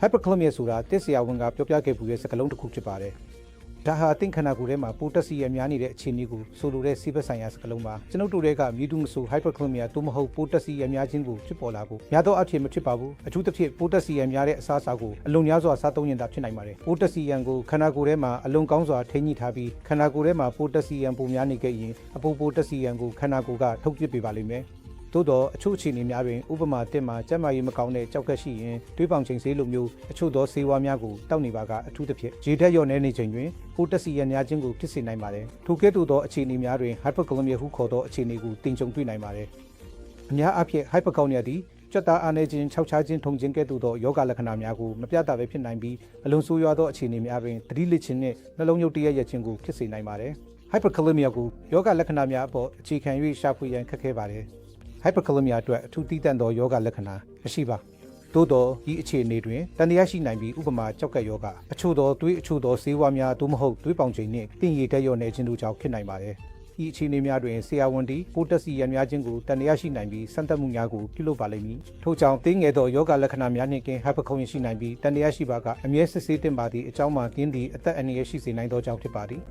hyperkalemia ဆိုတာတစ်ဆရာဝန်ကပြောပြခဲ့ပူတဲ့စကားလုံးတစ်ခုဖြစ်ပါတယ်ဒါဟာအသင်ခန္ဓာကိုယ်ထဲမှာပိုတက်စီရများနေတဲ့အခြေအနေကိုဆိုလိုတဲ့စီးပတ်ဆိုင်ရာစကားလုံးပါကျွန်ုပ်တို့တွေကမြည်သူမဆို hyperkalemia သို့မဟုတ်ပိုတက်စီရများခြင်းကိုဖြစ်ပေါ်လာဖို့များသောအားဖြင့်မဖြစ်ပါဘူးအထူးသဖြင့်ပိုတက်စီရများတဲ့အစားအစာကိုအလွန်များစွာစားသုံးရင်သာဖြစ်နိုင်ပါတယ်ပိုတက်စီရန်ကိုခန္ဓာကိုယ်ထဲမှာအလွန်ကောင်းစွာထိန်းညှိထားပြီးခန္ဓာကိုယ်ထဲမှာပိုတက်စီရန်ပုံများနေခဲ့ရင်အပူပိုတက်စီရန်ကိုခန္ဓာကိုယ်ကထုတ်ပစ်ပေးပါလိမ့်မယ် သို့တော့အချို့အခြေအနေများတွင်ဥပမာတစ်မှာကျန်းမာရေးမကောင်းတဲ့ကြောက်ကက်ရှိရင်တွေးပေါင်ချိန်ဆေးလိုမျိုးအချို့သောဆေးဝါးများကိုတောက်နေပါကအထူးသဖြင့်ရေဓာတ်လျော့နေနေချိန်တွင်ပိုတက်စီရများခြင်းကိုဖြစ်စေနိုင်ပါတယ်ထိုကဲ့သို့သောအခြေအနေများတွင် hyperkalemia ဟုခေါ်သောအခြေအနေကိုတင်ကြုံတွေ့နိုင်ပါတယ်အများအားဖြင့် hyperkalemia သည်ကြွက်သားအားနည်းခြင်းခြောက်ခြားခြင်းထုံခြင်းကဲ့သို့သောယောဂလက္ခဏာများကိုမပြတ်တာပဲဖြစ်နိုင်ပြီးအလွန်ဆိုးရွားသောအခြေအနေများတွင်သတိလစ်ခြင်းနှင့်နှလုံးရုပ်တရက်ရခြင်းကိုဖြစ်စေနိုင်ပါတယ် hyperkalemia ကိုယောဂလက္ခဏာများအပေါ်အခြေခံ၍ရှာဖွေရန်ခက်ခဲပါတယ် hyperkalemia အတွက်အထူးတည်တံ့သောယောဂလက္ခဏာမရှိပါသို့တော့ဒီအခြေအနေတွင်တန်တရားရှိနိုင်ပြီးဥပမာကြောက်ကက်ယောဂအချို့သောသွေးအချို့သောဆေးဝါးများသို့မဟုတ်သွေးပေါင်ချိန်နှင့်တင့်ရည်တက်လျော့နေခြင်းတို့ကြောင့်ဖြစ်နိုင်ပါတယ်ဒီအခြေအနေများတွင်ဆရာဝန်တီပိုတက်စီရန်များခြင်းကိုတန်တရားရှိနိုင်ပြီးစမ်းသပ်မှုများကိုပြုလုပ်ပါလိမ့်မည်ထို့ကြောင့်တင်းငယ်သောယောဂလက္ခဏာများနှင့်ကင်း hyperkalemia ရှိနိုင်ပြီးတန်တရားရှိပါကအမြဲစစ်ဆေးတင်ပါသည့်အကြောင်းမှကင်းသည့်အသက်အန္တရာယ်ရှိစေနိုင်သောကြောင့်ဖြစ်ပါသည်